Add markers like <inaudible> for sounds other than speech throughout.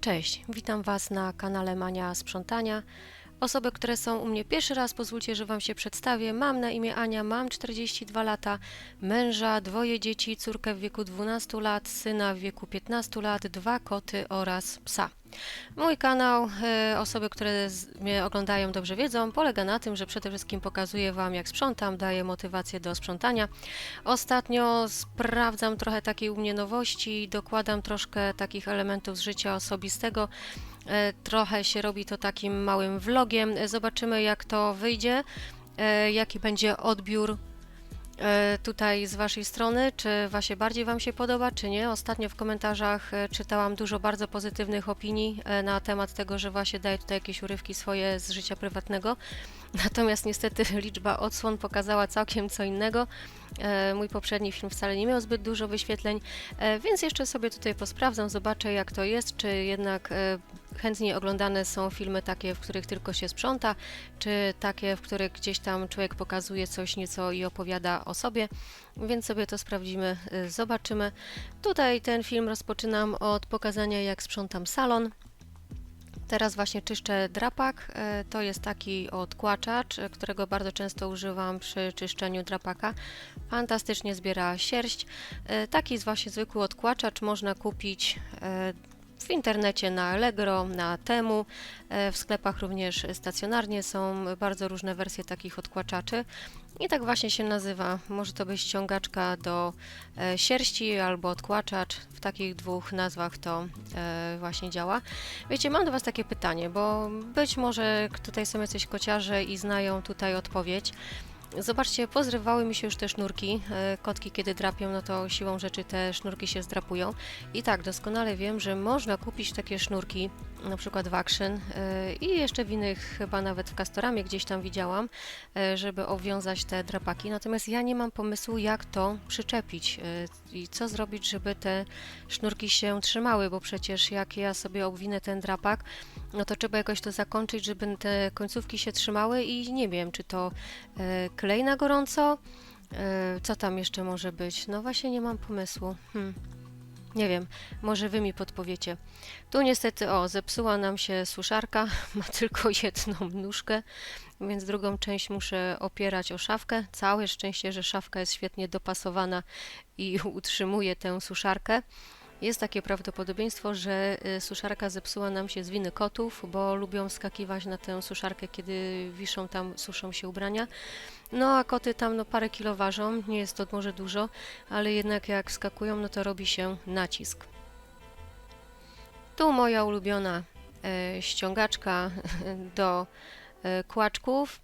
Cześć, witam Was na kanale Mania Sprzątania. Osoby, które są u mnie pierwszy raz, pozwólcie, że Wam się przedstawię. Mam na imię Ania, mam 42 lata, męża, dwoje dzieci, córkę w wieku 12 lat, syna w wieku 15 lat, dwa koty oraz psa. Mój kanał, e, osoby, które mnie oglądają dobrze wiedzą, polega na tym, że przede wszystkim pokazuję Wam jak sprzątam, daję motywację do sprzątania. Ostatnio sprawdzam trochę takiej u mnie nowości, dokładam troszkę takich elementów z życia osobistego. E, Trochę się robi to takim małym vlogiem. Zobaczymy jak to wyjdzie, e, jaki będzie odbiór tutaj z Waszej strony, czy Wasie bardziej Wam się podoba, czy nie. Ostatnio w komentarzach e, czytałam dużo bardzo pozytywnych opinii e, na temat tego, że Wasie daje tutaj jakieś urywki swoje z życia prywatnego. Natomiast niestety <laughs> liczba odsłon pokazała całkiem co innego. E, Mój poprzedni film wcale nie miał zbyt dużo wyświetleń, e, więc jeszcze sobie tutaj posprawdzam, zobaczę jak to jest, czy jednak e, chętnie oglądane są filmy takie, w których tylko się sprząta, czy takie, w których gdzieś tam człowiek pokazuje coś nieco i opowiada o sobie, więc sobie to sprawdzimy, zobaczymy. Tutaj ten film rozpoczynam od pokazania jak sprzątam salon. Teraz właśnie czyszczę drapak. E, To jest taki odkłaczacz, e, którego bardzo często używam przy czyszczeniu drapaka. Fantastycznie zbiera sierść. E, Taki jest właśnie zwykły odkłaczacz można kupić w internecie na Allegro, na Temu. E, W sklepach również stacjonarnie są bardzo różne wersje takich odkłaczaczy. I tak właśnie się nazywa. Może to być ściągaczka do e, sierści albo odkłaczacz. W takich dwóch nazwach to e, właśnie działa. Wiecie, mam do Was takie pytanie, bo być może tutaj są jacyś kociarze i znają tutaj odpowiedź. Zobaczcie, pozrywały mi się już te sznurki. E, Kotki, kiedy drapią, no to siłą rzeczy te sznurki się zdrapują. I tak, doskonale wiem, że można kupić takie sznurki, na przykład w Action e, i jeszcze w innych, chyba nawet w Castoramie gdzieś tam widziałam, e, żeby obwiązać te drapaki. Natomiast ja nie mam pomysłu, jak to przyczepić e, i co zrobić, żeby te sznurki się trzymały, bo przecież jak ja sobie obwinę ten drapak, no to trzeba jakoś to zakończyć, żeby te końcówki się trzymały i nie wiem, czy to klej na gorąco, co tam jeszcze może być. No właśnie nie mam pomysłu. Hmm. Nie wiem, może wy mi podpowiecie. Tu niestety, o, zepsuła nam się suszarka, <laughs> ma tylko jedną nóżkę, więc drugą część muszę opierać o szafkę. Całe szczęście, że szafka jest świetnie dopasowana i utrzymuje tę suszarkę. Jest takie prawdopodobieństwo, że y, suszarka zepsuła nam się z winy kotów, bo lubią skakiwać na tę suszarkę, kiedy wiszą tam, suszą się ubrania. No a koty tam no parę kilo ważą, nie jest to może dużo, ale jednak jak skakują, no to robi się nacisk. Tu moja ulubiona e, ściągaczka <laughs> do e, kłaczków.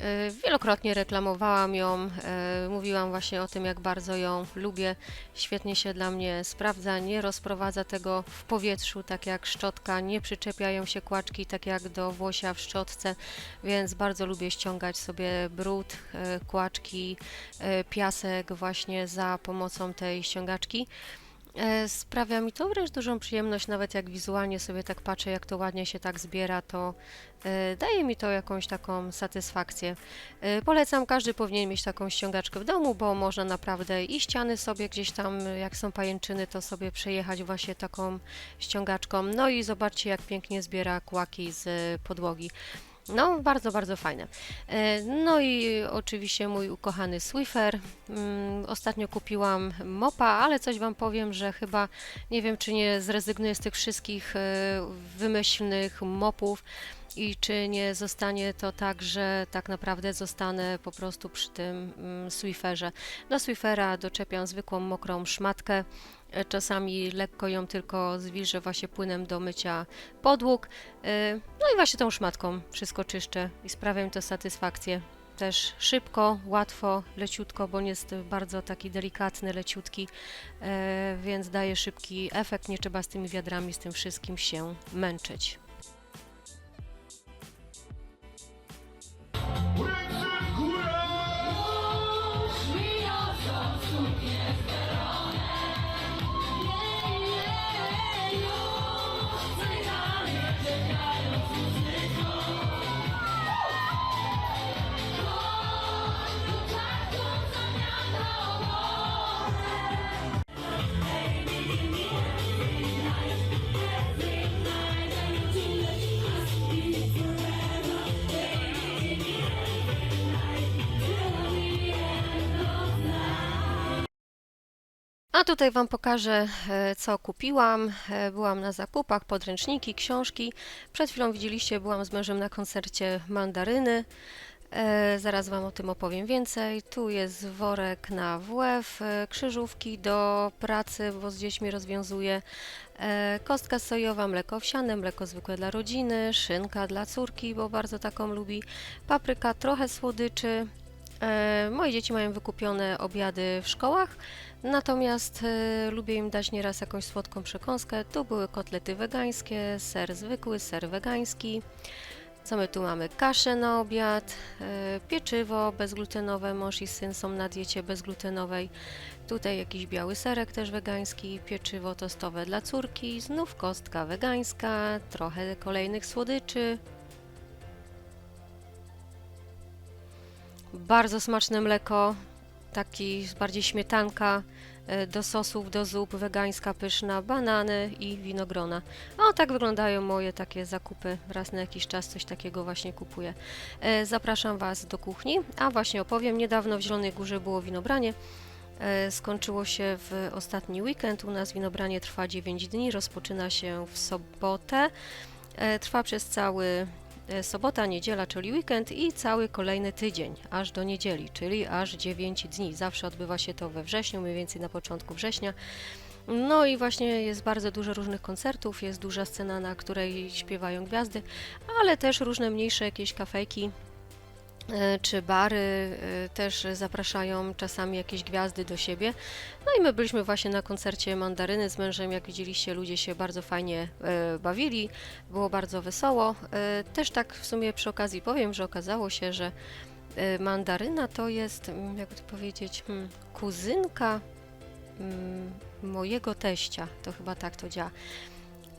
E, Wielokrotnie reklamowałam ją, e, mówiłam właśnie o tym, jak bardzo ją lubię. Świetnie się dla mnie sprawdza, nie rozprowadza tego w powietrzu, tak jak szczotka, nie przyczepiają się kłaczki, tak jak do włosia w szczotce, więc bardzo lubię ściągać sobie brud, e, kłaczki, piasek właśnie za pomocą tej ściągaczki. E, Sprawia mi to wręcz dużą przyjemność, nawet jak wizualnie sobie tak patrzę, jak to ładnie się tak zbiera, to e, daje mi to jakąś taką satysfakcję. E, Polecam, każdy powinien mieć taką ściągaczkę w domu, bo można naprawdę i ściany sobie gdzieś tam, jak są pajęczyny, to sobie przejechać właśnie taką ściągaczką. No i zobaczcie, jak pięknie zbiera kłaki z podłogi. No, bardzo, bardzo fajne. E, No i oczywiście mój ukochany Swiffer. Mm, Ostatnio kupiłam mopa, ale coś Wam powiem, że chyba nie wiem, czy nie zrezygnuję z tych wszystkich e, wymyślnych mopów i czy nie zostanie to tak, że tak naprawdę zostanę po prostu przy tym mm, Swifferze. Do Swiffera doczepiam zwykłą mokrą szmatkę. E, Czasami lekko ją tylko zwilżę właśnie płynem do mycia podłóg. E, No i właśnie tą szmatką wszystko czyszczę i sprawia mi to satysfakcję. Też szybko, łatwo, leciutko, bo on jest bardzo taki delikatny, leciutki, e, więc daje szybki efekt. Nie trzeba z tymi wiadrami, z tym wszystkim się męczyć. Tutaj Wam pokażę, e, co kupiłam. E, Byłam na zakupach, podręczniki, książki. Przed chwilą widzieliście, byłam z mężem na koncercie Mandaryny. E, Zaraz Wam o tym opowiem więcej. Tu jest worek na WF, krzyżówki do pracy, bo z dziećmi rozwiązuję. E, Kostka sojowa, mleko owsiane, mleko zwykłe dla rodziny, szynka dla córki, bo bardzo taką lubi, papryka, trochę słodyczy. E, Moje dzieci mają wykupione obiady w szkołach, natomiast e, lubię im dać nieraz jakąś słodką przekąskę. Tu były kotlety wegańskie, ser zwykły, ser wegański. Co my tu mamy? Kaszę na obiad, e, pieczywo bezglutenowe, mąż i syn są na diecie bezglutenowej. Tutaj jakiś biały serek też wegański, pieczywo tostowe dla córki, znów kostka wegańska, trochę kolejnych słodyczy. Bardzo smaczne mleko, taki bardziej śmietanka e, do sosów, do zup, wegańska, pyszna, banany i winogrona. O, tak wyglądają moje takie zakupy. Raz na jakiś czas coś takiego właśnie kupuję. E, Zapraszam Was do kuchni, a właśnie opowiem. Niedawno w Zielonej Górze było winobranie. E, Skończyło się w ostatni weekend. U nas winobranie trwa 9 dni, rozpoczyna się w sobotę. Trwa przez cały sobota, niedziela, czyli weekend i cały kolejny tydzień, aż do niedzieli, czyli aż 9 dni. Zawsze odbywa się to we wrześniu, mniej więcej na początku września. No i właśnie jest bardzo dużo różnych koncertów, jest duża scena, na której śpiewają gwiazdy, ale też różne mniejsze jakieś kafejki e, czy bary e, też zapraszają czasami jakieś gwiazdy do siebie. No i my byliśmy właśnie na koncercie Mandaryny z mężem, jak widzieliście, ludzie się bardzo fajnie e, bawili, było bardzo wesoło. E, Też tak w sumie przy okazji powiem, że okazało się, że e, Mandaryna to jest, mm, jakby to powiedzieć, hmm, kuzynka mm, mojego teścia, to chyba tak to działa.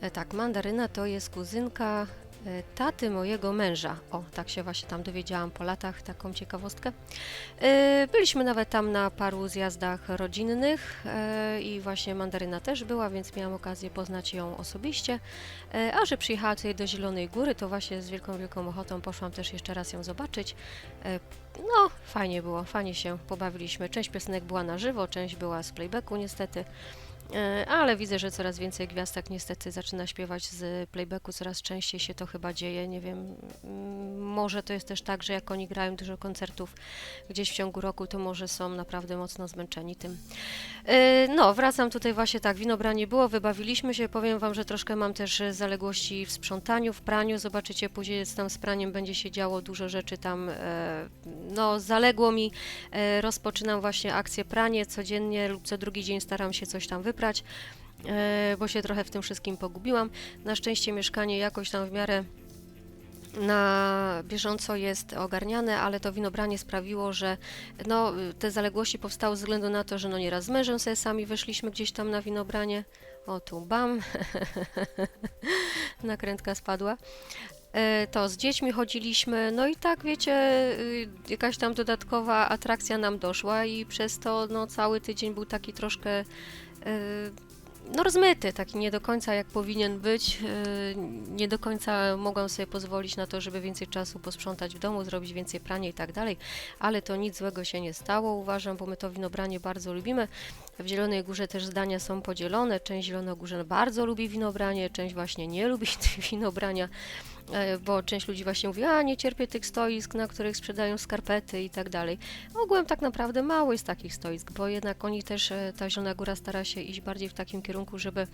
E, Tak, Mandaryna to jest kuzynka e, taty mojego męża. O, tak się właśnie tam dowiedziałam po latach, taką ciekawostkę. E, Byliśmy nawet tam na paru zjazdach rodzinnych e, i właśnie Mandaryna też była, więc miałam okazję poznać ją osobiście. A że przyjechała tutaj do Zielonej Góry, to właśnie z wielką, wielką ochotą poszłam też jeszcze raz ją zobaczyć. No, fajnie było, fajnie się pobawiliśmy. Część piosenek była na żywo, część była z playbacku niestety. E, Ale widzę, że coraz więcej gwiazdek niestety zaczyna śpiewać z playbacku, coraz częściej się to chyba dzieje. Nie wiem, mm, może to jest też tak, że jak oni grają dużo koncertów gdzieś w ciągu roku, to może są naprawdę mocno zmęczeni tym. E, No, wracam tutaj właśnie tak, winobranie było, wybawiliśmy się, powiem Wam, że troszkę mam też zaległości w sprzątaniu, w praniu, zobaczycie później z tam z praniem będzie się działo. Dużo rzeczy tam, e, no zaległo mi, Rozpoczynam właśnie akcję pranie codziennie lub co drugi dzień staram się coś tam wyprać, e, bo się trochę w tym wszystkim pogubiłam. Na szczęście mieszkanie jakoś tam w miarę na bieżąco jest ogarniane, ale to winobranie sprawiło, że no, te zaległości powstały ze względu na to, że no nieraz z mężem sobie sami weszliśmy gdzieś tam na winobranie. O tu bam, <laughs> nakrętka spadła. E, To z dziećmi chodziliśmy, no i tak wiecie, y, jakaś tam dodatkowa atrakcja nam doszła i przez to no, cały tydzień był taki troszkę no, rozmyty, taki nie do końca jak powinien być. y, Nie do końca mogłam sobie pozwolić na to, żeby więcej czasu posprzątać w domu, zrobić więcej prania i tak dalej, ale to nic złego się nie stało, uważam, bo my to winobranie bardzo lubimy. W Zielonej Górze też zdania są podzielone. Część Zielonogórzan bardzo lubi winobranie, część właśnie nie lubi <laughs> winobrania, bo część ludzi właśnie mówi, a nie cierpię tych stoisk, na których sprzedają skarpety i tak dalej. Ogółem tak naprawdę mało jest takich stoisk, bo jednak oni też, e, ta Zielona Góra stara się iść bardziej w takim kierunku, żeby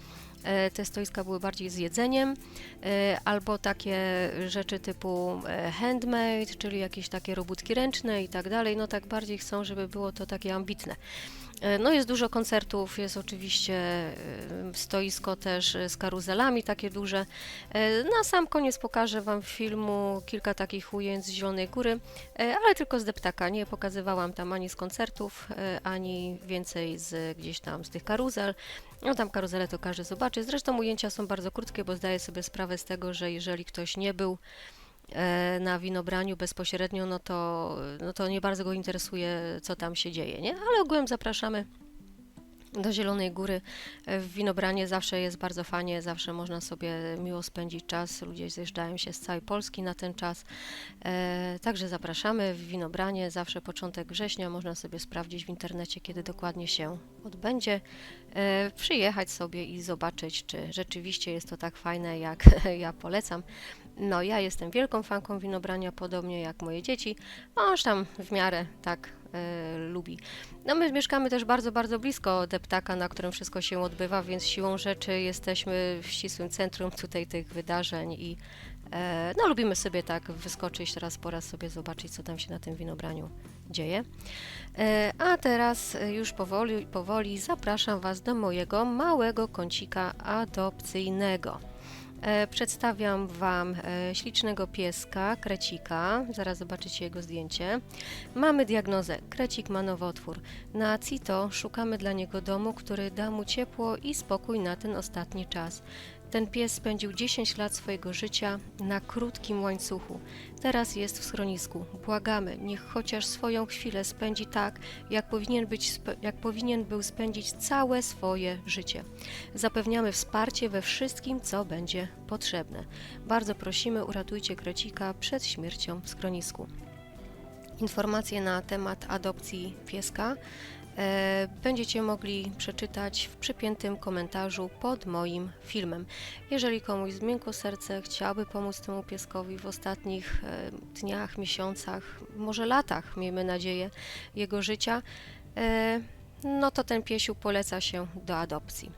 e, te stoiska były bardziej z jedzeniem, e, albo takie rzeczy typu e, handmade, czyli jakieś takie robótki ręczne i tak dalej. No tak bardziej chcą, żeby było to takie ambitne. E, No jest dużo koncertów, jest oczywiście e, stoisko też e, z karuzelami takie duże. Na sam koniec pokażę Wam filmu kilka takich ujęć z Zielonej Góry, ale tylko z deptaka. Nie pokazywałam tam ani z koncertów, ani więcej z gdzieś tam z tych karuzel. No tam karuzele to każdy zobaczy. Zresztą ujęcia są bardzo krótkie, bo zdaję sobie sprawę z tego, że jeżeli ktoś nie był na winobraniu bezpośrednio, no to, no to nie bardzo go interesuje, co tam się dzieje, nie? Ale ogółem zapraszamy do Zielonej Góry. E, W Winobranie zawsze jest bardzo fajnie, zawsze można sobie miło spędzić czas. Ludzie zjeżdżają się z całej Polski na ten czas. E, także zapraszamy w Winobranie, zawsze początek września, można sobie sprawdzić w internecie, kiedy dokładnie się odbędzie. E, przyjechać sobie i zobaczyć, czy rzeczywiście jest to tak fajne, jak <laughs> ja polecam. No, ja jestem wielką fanką winobrania, podobnie jak moje dzieci. Mąż tam w miarę tak e, lubi. No my mieszkamy też bardzo, bardzo blisko deptaka, na którym wszystko się odbywa, więc siłą rzeczy jesteśmy w ścisłym centrum tutaj tych wydarzeń i e, no lubimy sobie tak wyskoczyć raz po raz sobie zobaczyć, co tam się na tym winobraniu dzieje. E, a teraz już powoli, powoli zapraszam Was do mojego małego kącika adopcyjnego. E, Przedstawiam Wam e, ślicznego pieska, krecika. Zaraz zobaczycie jego zdjęcie. Mamy diagnozę. Krecik ma nowotwór. Na CITO szukamy dla niego domu, który da mu ciepło i spokój na ten ostatni czas. Ten pies spędził 10 lat swojego życia na krótkim łańcuchu. Teraz jest w schronisku. Błagamy, niech chociaż swoją chwilę spędzi tak, jak powinien, być, jak powinien był spędzić całe swoje życie. Zapewniamy wsparcie we wszystkim, co będzie potrzebne. Bardzo prosimy, uratujcie krecika przed śmiercią w schronisku. Informacje na temat adopcji pieska będziecie mogli przeczytać w przypiętym komentarzu pod moim filmem. Jeżeli komuś zmiękło serce, chciałby pomóc temu pieskowi w ostatnich e, dniach, miesiącach, może latach, miejmy nadzieję, jego życia, e, no to ten piesiu poleca się do adopcji.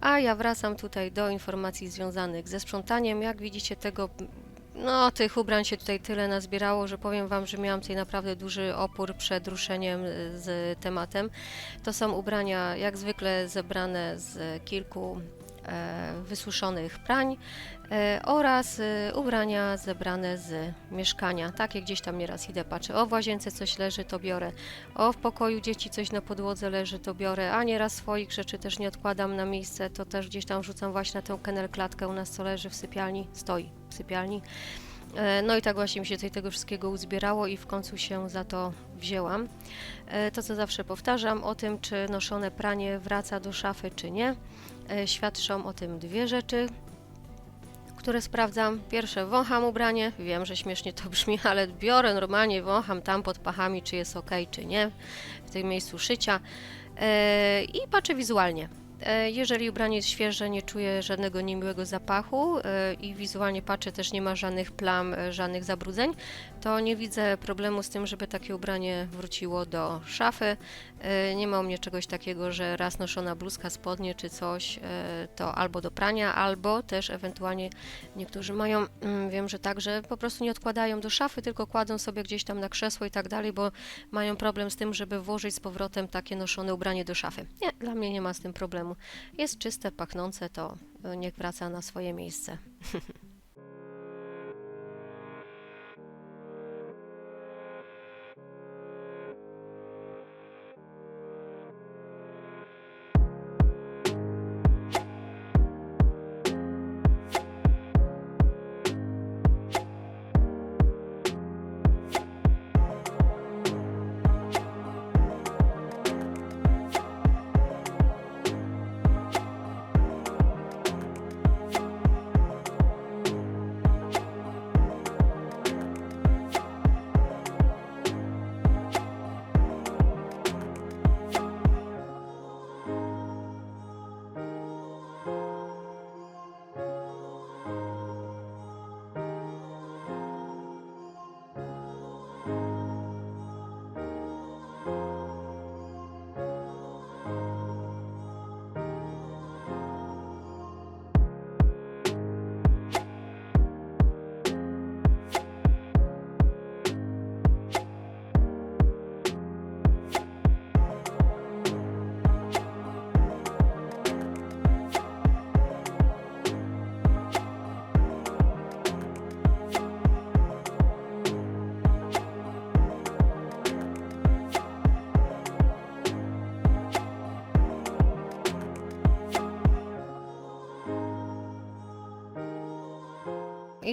A ja wracam tutaj do informacji związanych ze sprzątaniem. Jak widzicie, tego no, tych ubrań się tutaj tyle nazbierało, że powiem Wam, że miałam tutaj naprawdę duży opór przed ruszeniem y, z tematem. To są ubrania jak zwykle zebrane z kilku e, wysuszonych prań e, oraz e, ubrania zebrane z mieszkania. Takie gdzieś tam nieraz idę, patrzę, o w łazience coś leży, to biorę, o w pokoju dzieci coś na podłodze leży, to biorę, a nieraz swoich rzeczy też nie odkładam na miejsce, to też gdzieś tam wrzucam właśnie na tę kennel klatkę u nas, co leży w sypialni, stoi sypialni. E, No i tak właśnie mi się tutaj tego wszystkiego uzbierało i w końcu się za to wzięłam. E, To, co zawsze powtarzam, o tym, czy noszone pranie wraca do szafy, czy nie, e, świadczą o tym dwie rzeczy, które sprawdzam. Pierwsze, wącham ubranie, wiem, że śmiesznie to brzmi, <laughs> ale biorę normalnie, wącham tam pod pachami, czy jest ok, czy nie, w tym miejscu szycia e, i patrzę wizualnie. E, Jeżeli ubranie jest świeże, nie czuję żadnego niemiłego zapachu e, i wizualnie patrzę, też nie ma żadnych plam, e, żadnych zabrudzeń, to nie widzę problemu z tym, żeby takie ubranie wróciło do szafy. Nie ma u mnie czegoś takiego, że raz noszona bluzka, spodnie czy coś, to albo do prania, albo też ewentualnie niektórzy mają, mm, wiem, że tak, że po prostu nie odkładają do szafy, tylko kładą sobie gdzieś tam na krzesło i tak dalej, bo mają problem z tym, żeby włożyć z powrotem takie noszone ubranie do szafy. Nie, dla mnie nie ma z tym problemu. Jest czyste, pachnące, to e, niech wraca na swoje miejsce. <laughs>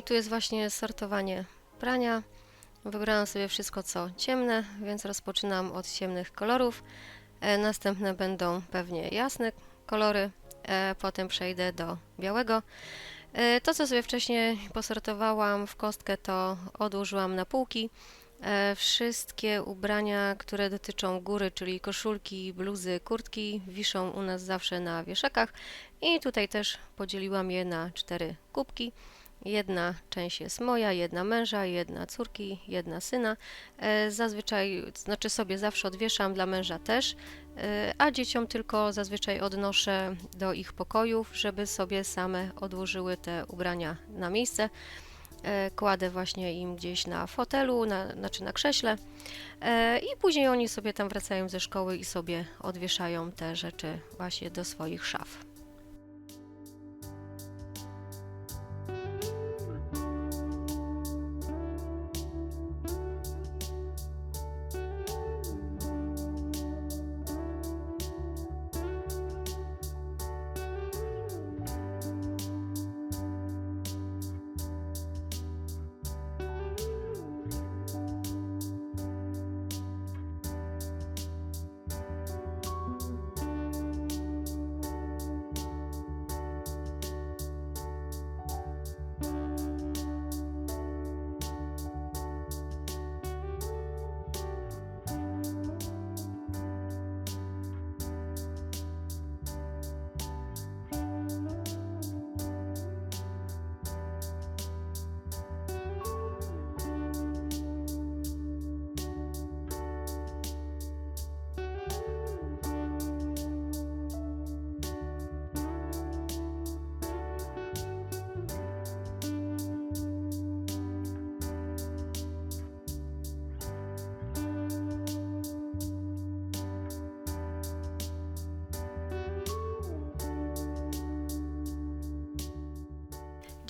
I tu jest właśnie sortowanie prania. Wybrałam sobie wszystko co ciemne, więc rozpoczynam od ciemnych kolorów. E, Następne będą pewnie jasne kolory, e, potem przejdę do białego. E, To, co sobie wcześniej posortowałam w kostkę, to odłożyłam na półki. Wszystkie ubrania, które dotyczą góry, czyli koszulki, bluzy, kurtki, wiszą u nas zawsze na wieszakach. I tutaj też podzieliłam je na cztery kubki. Jedna część jest moja, jedna męża, jedna córki, jedna syna. E, Zazwyczaj, znaczy sobie zawsze odwieszam, dla męża też, e, a dzieciom tylko zazwyczaj odnoszę do ich pokojów, żeby sobie same odłożyły te ubrania na miejsce. E, Kładę właśnie im gdzieś na fotelu, na, znaczy na krześle i później oni sobie tam wracają ze szkoły i sobie odwieszają te rzeczy właśnie do swoich szaf.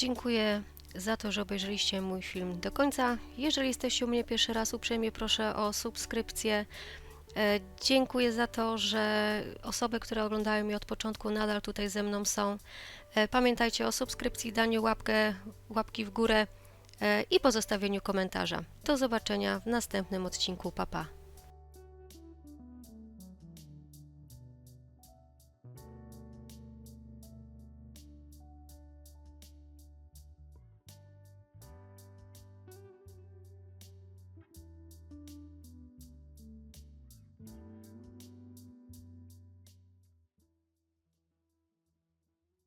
Dziękuję za to, że obejrzeliście mój film do końca. Jeżeli jesteście u mnie pierwszy raz, uprzejmie proszę o subskrypcję. E, Dziękuję za to, że osoby, które oglądają mnie od początku, nadal tutaj ze mną są. E, Pamiętajcie o subskrypcji, daniu łapkę, łapki w górę e, i pozostawieniu komentarza. Do zobaczenia w następnym odcinku. Papa. Pa.